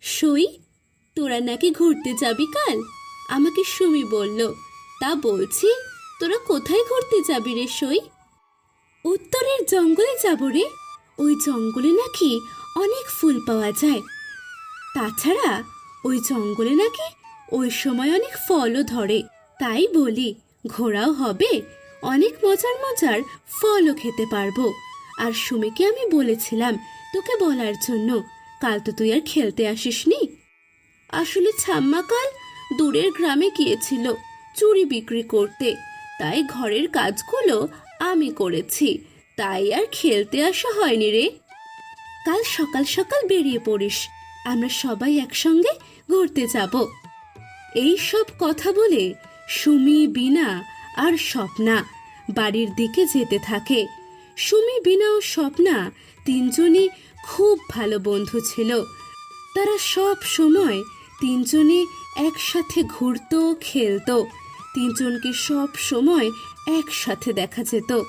সই, তোরা নাকি ঘুরতে যাবি কাল? আমাকে সুমি বলল। তা বলছি, তোরা কোথায় ঘুরতে যাবি রে সই? উত্তরের জঙ্গলে যাব রে। ওই জঙ্গলে নাকি অনেক ফুল পাওয়া যায়। তাছাড়া ওই জঙ্গলে নাকি ওই সময় অনেক ফলও ধরে। তাই বলি, ঘোরাও হবে। অনেক মজার মজার ফলও খেতে পারব। আর সুমিকে আমি বলেছিলাম তোকে বলার জন্য। কাল তো তুই আর খেলতে আসিসনি। আসলে ছাম্মা কাল দূরের গ্রামে গিয়েছিল চুরি বিক্রি করতে। তাই ঘরের কাজগুলো আমি করেছি। তাই আর খেলতে আসা হয়নি রে। কাল সকাল সকাল বেরিয়ে পড়িস। আমরা সবাই একসঙ্গে ঘুরতে যাব। এই সব কথা বলে সুমি, বিনা আর স্বপ্না বাড়ির দিকে যেতে থাকে। সুমি, বিনা ও স্বপ্না তিনজনই খুব ভালো বন্ধু ছিল। তারা সব সময় তিনজনে একসাথে ঘুরতো, খেলতো। তিনজনকে সব সময় একসাথে দেখা যেত।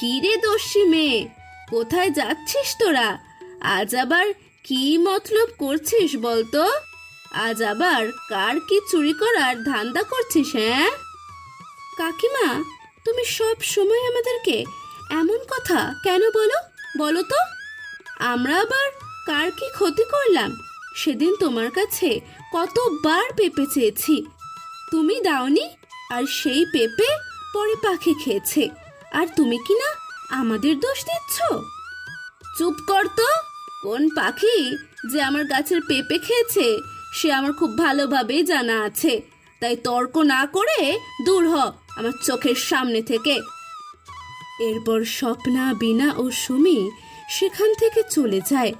কিরে দস্যি মেয়ে, কোথায় যাচ্ছিস তোরা? আজ আবার কি মতলব করছিস বলতো? আজ আবার কার কি চুরি করার ধান্দা করছিস হ্যাঁ? কাকিমা, তুমি সব সময় আমাদেরকে এমন কথা কেন বলো? বলো তো। আমরা আবার কার কি ক্ষতি করলাম? সেদিন তোমার কাছে কতবার পেঁপে চেয়েছি। তুমি দাওনি, আর সেই পেঁপে পরে পাখি খেয়েছে। আর তুমি কি না আমাদের দোষ দিচ্ছ? চুপ কর তো। কোন পাখি যে আমার গাছের পেঁপে খেয়েছে? সে আমার খুব ভালোভাবেই জানা আছে। তাই তর্ক না করে দূর হ, আমার চোখের সামনে থেকে। এরপর স্বপ্না বিনা ও সুমি সেখান থেকে চলে যায়।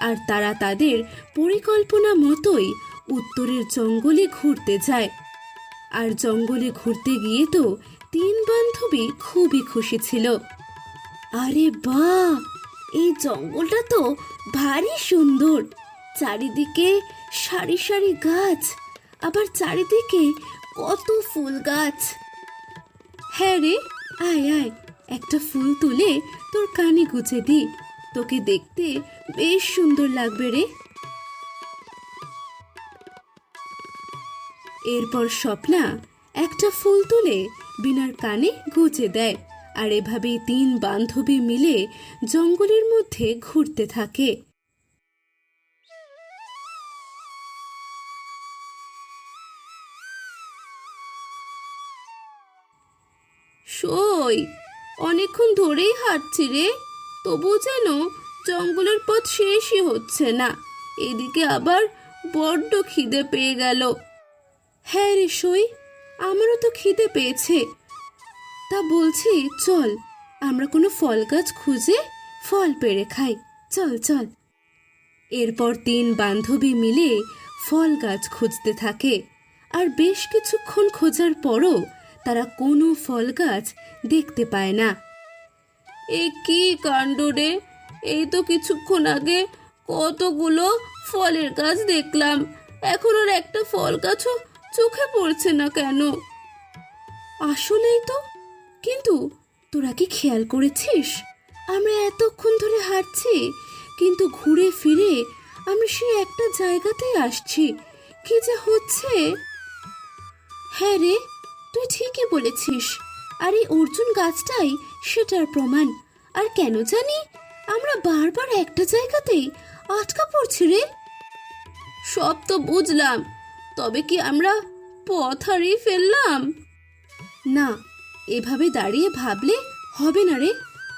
আর তারা তাদের পরিকল্পনা মতোই উত্তরের জঙ্গলে ঘুরতে যায়। আর জঙ্গলে ঘুরতে গিয়ে তো তিন বান্ধবী খুবই খুশি ছিল। আরে বাহ! এই জঙ্গলটা তো ভারী সুন্দর। চারিদিকে সারি সারি গাছ, আবার চারিদিকে কত ফুল গাছ। হ্যাঁ রে, আয় আয়, একটা ফুল তুলে তোর কানে গুছে দি। তোকে দেখতে বেশ সুন্দর লাগবে রে। এরপর স্বপ্না একটা ফুল তুলে বিনার কানে গুছে দেয়। আর এভাবেই তিন বান্ধবী মিলে জঙ্গলের মধ্যে ঘুরতে থাকে। সই, অনেকক্ষণ ধরেই হাঁটছি রে। তবু যেন জঙ্গলের পথ শেষই হচ্ছে না। এদিকে আবার বড্ড খিদে পেয়ে গেল। হ্যাঁ রে সই, আমারও তো খিদে পেয়েছে। তা বলছি, চল। আমরা কোনো ফল গাছ খুঁজে ফল পেড়ে খাই। চল চল। এরপর তিন বান্ধবী মিলে ফল গাছ খুঁজতে থাকে। আর বেশ কিছুক্ষণ খোঁজার পরও তারা কোনো ফল গাছ দেখতে পায় না। এ কি কাণ্ড রে? এই তো কিছুক্ষণ আগে কতগুলো ফলের গাছ দেখলাম। এখন আর একটা ফল গাছও চোখে পড়ছে না কেন? আসলেই তো কিন্তু তোরা কি খেয়াল করেছিস? আমরা এতক্ষণ ধরে হাঁটছি, কিন্তু ঘুরে ফিরে আমরা সেই একটা জায়গাতেই আসছি। কি যে হচ্ছে? হ্যাঁ রে, তুই ঠিকই বলেছিস। আর এই অর্জুন গাছটাই সেটার প্রমাণ। আর কেন জানি আমরা বারবার একটা জায়গাতেই আটকা পড়ছি রে। সব তো বুঝলাম, তবে কি আমরা পথ হারিয়ে ফেললাম? না এভাবে দাঁড়িয়ে ভাবলে হবে না রে।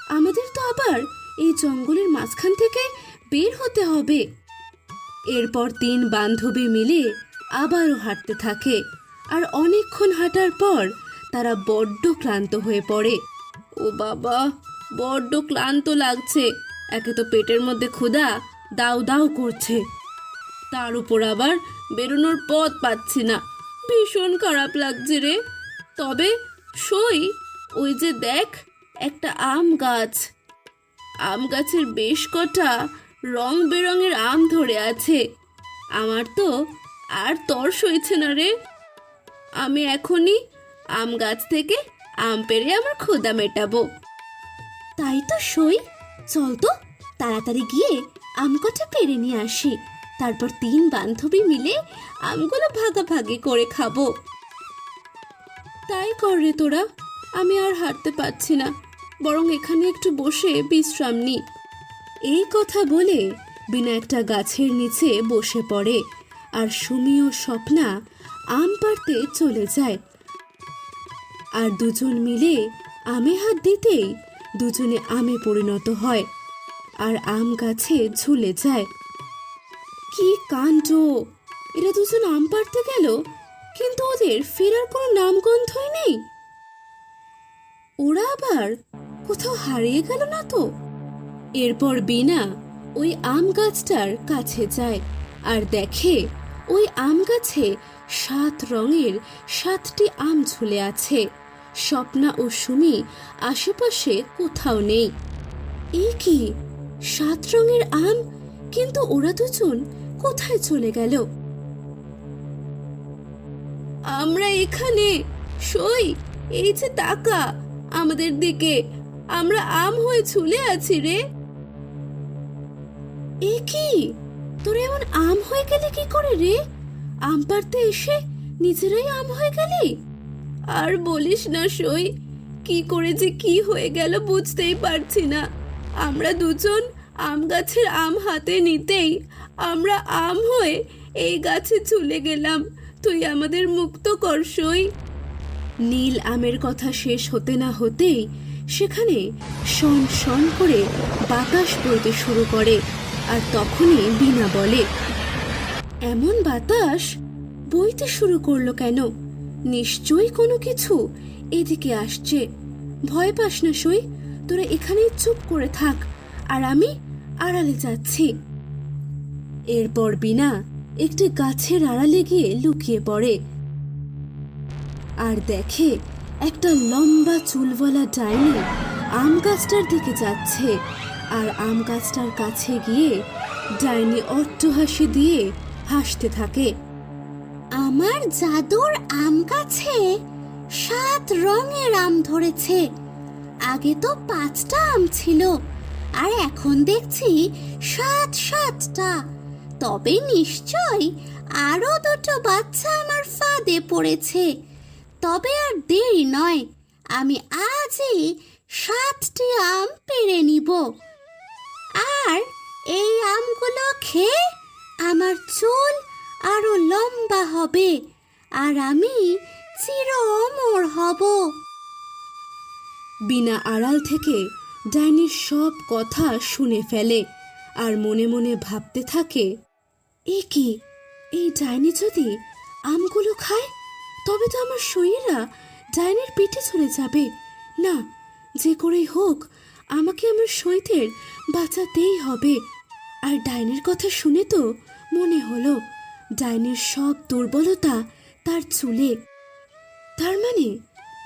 আমাদের তো আবার এই জঙ্গলের মাঝখান থেকে বের হতে হবে। এরপর তিন বান্ধবী মিলে আবারও হাঁটতে থাকে আর অনেকক্ষণ হাঁটার পর তারা বড্ড ক্লান্ত হয়ে পড়ে। ও বাবা, বড্ড ক্লান্ত লাগছে। একে তো পেটের মধ্যে ক্ষুধা দাউ দাউ করছে। তার উপর আবার বেরোনোর পথ পাচ্ছি না। ভীষণ খারাপ লাগছে রে। তবে সই ওই যে দেখ, একটা আম গাছ। আম গাছের বেশ কটা রং বেরঙের আম ধরে আছে। আমার তো আর তর সইছে না রে। আমি এখনই আম গাছ থেকে আম পেরে আমার ক্ষুদা মেটাবো। তাই তো সই চল তো তাড়াতাড়ি গিয়ে আম কটা পেরে নিয়ে আসি। তারপর তিন বান্ধবী মিলে আমগুলো ভাগাভাগি করে খাব। তাই কর রে তোরা, আমি আর হাঁটতে পারছি না, বরং এখানে একটু বসে বিশ্রাম নি। এই কথা বলে বিনা একটা গাছের নিচে বসে পড়ে, আর সুমি ও স্বপ্না আম পাড়তে চলে যায়। আর দুজন মিলে আমে হাত দিতেই দুজনে আমে পরিণত হয়, আর আম গাছে ঝুলে যায়। কি কাণ্ড! এরা দুজন আম পাড়তে গেল? কিন্তু ওদের ফেরার কোনো নামগন্ধই নেই। ওরা আবার কোথাও হারিয়ে গেল না তো? এরপর বিনা ওই আম গাছটার কাছে যায় আর দেখে ওই আম গাছে সাত রঙের সাতটি আম ঝুলে আছে। স্বপ্না ও সুমি আশেপাশে কোথাও নেই। এ কি? সাত রঙের আম? কিন্তু ওরা দুজন কোথায় চলে গেল? আমরা এখানে। সই, এই যে টাকা, আমাদের দিকে। আমরা আম হয়ে ঝুলে আছি রে। এ কি? তোর এমন আম হয়ে গেলে কি করে রে? আম পাড়তে এসে নিজেরাই আম হয়ে গেলি? আর বলিস না সই, কি করে যে কি হয়ে গেল বুঝতেই পারছি না। আমরা দুজন আম গাছের আম হাতে নিতেই আমরা আম হয়ে এই গাছে ঝুলে গেলাম। তুই আমাদের মুক্ত কর, সই। নীল আমের কথা শেষ হতে না হতেই সেখানে শন শন করে বাতাস বইতে শুরু করে, আর তখনই বিনা বলে, এমন বাতাস বইতে শুরু করল কেন? নিশ্চয়ই কোনো কিছু এদিকে আসছে। ভয় পাস না, সই। তোরা এখানেই চুপ করে থাক, আর আমি আড়ালে যাচ্ছি। এরপর বিনা একটি গাছের আড়ালে গিয়ে লুকিয়ে পড়ে। আর দেখে একটা লম্বা চুলওয়ালা ডাইনি আম গাছটার দিকে যাচ্ছে। আর আম গাছটার কাছে গিয়ে ডাইনি অট্টহাসি দিয়ে হাসতে থাকে। আমার জাদুর আম গাছে সাত রঙের আম ধরেছে। আগে তো পাঁচটা আম ছিল, আর এখন দেখছি সাত সাতটা। তবে নিশ্চয় আরও দুটো বাচ্চা আমার ফাঁদে পড়েছে। তবে আর দেরি নয়, আমি আজই সাতটি আম পেড়ে নিব। আর এই আমগুলো খেয়ে আমার চুল আরও লম্বা হবে আর আমি চির অমর হব। বিনা আড়াল থেকে ডাইনির সব কথা শুনে ফেলে আর মনে মনে ভাবতে থাকে এ কি? এই ডাইনি যদি আমগুলো খায়, তবে তো আমার শরীরা ডাইনির পিঠে চলে যাবে। না, যে করেই হোক, আমাকে আমার সৈতের বাঁচাতেই হবে। আর ডাইনির কথা শুনে তো মনে হলো, ডাইনির সব দুর্বলতা তার চুলে। তার মানে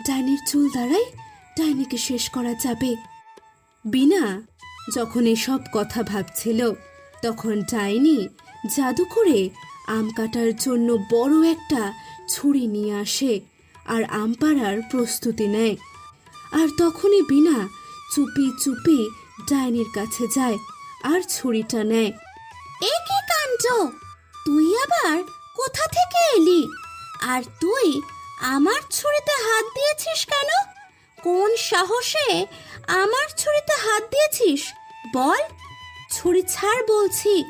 ডাইনির চুল দ্বারাই ডাইনিকে শেষ করা যাবে। বিনা যখন এসব কথা ভাবছিল, তখন ডাইনি জাদু করে আম কাটার জন্য বড় একটা ছুরি নিয়ে আসে আর আম পাড়ার প্রস্তুতি নেয়। আর তখনই বিনা চুপি চুপি ডাইনির কাছে যায় আর ছুরিটা নেয়। এ কি কাণ্ড? তুই আবার কোথা থেকে এলি? আর তুই আমার ছুরিতে হাত দিয়েছিস কেন? কোন সাহসে আমার ছুরিতে হাত দিয়েছিস? বল। ছুরি ছাড় বলছি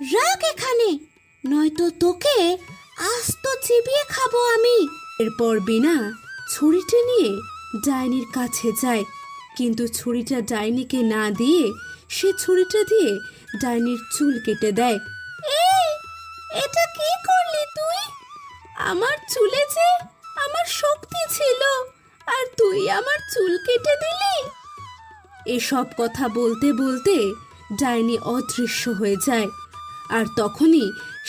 রাখ এখানে। নয়তো তোকে আস্ত চিবিয়ে খাব আমি। এরপর বিনা ছুরিটা নিয়ে ডাইনির কাছে যায়। কিন্তু ছুরিটা ডাইনিকে না দিয়ে সে ছুরিটা দিয়ে ডাইনির চুল কেটে দেয়। এই, এটা কি করলি তুই? আমার চুলে যে আমার শক্তি ছিল, আর তুই আমার চুল কেটে দিলি? এসব কথা বলতে বলতে ডাইনি অদৃশ্য হয়ে যায়। আর তখনই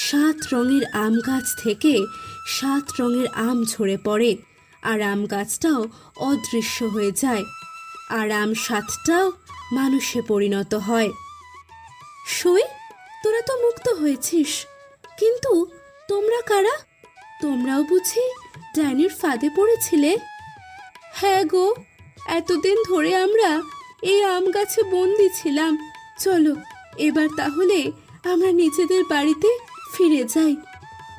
সাত রঙের আম গাছ থেকে সাত রঙের আম ঝরে পড়ে, আর আম গাছটাও অদৃশ্য হয়ে যায়, আর আম সাতটাও মানুষে পরিণত হয়। সই, তোরা তো মুক্ত হয়েছিস, কিন্তু তোমরা কারা? তোমরাও বুঝি ডাইনির ফাঁদে পড়েছিলে? হ্যাঁ গো, এতদিন ধরে আমরা এই আম গাছে বন্দি ছিলাম। চলো, এবার তাহলে আমরা নিজেদের বাড়িতে ফিরে যাই।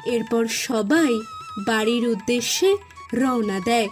এরপর সবাই বাড়ির উদ্দেশ্যে রওনা দেয়।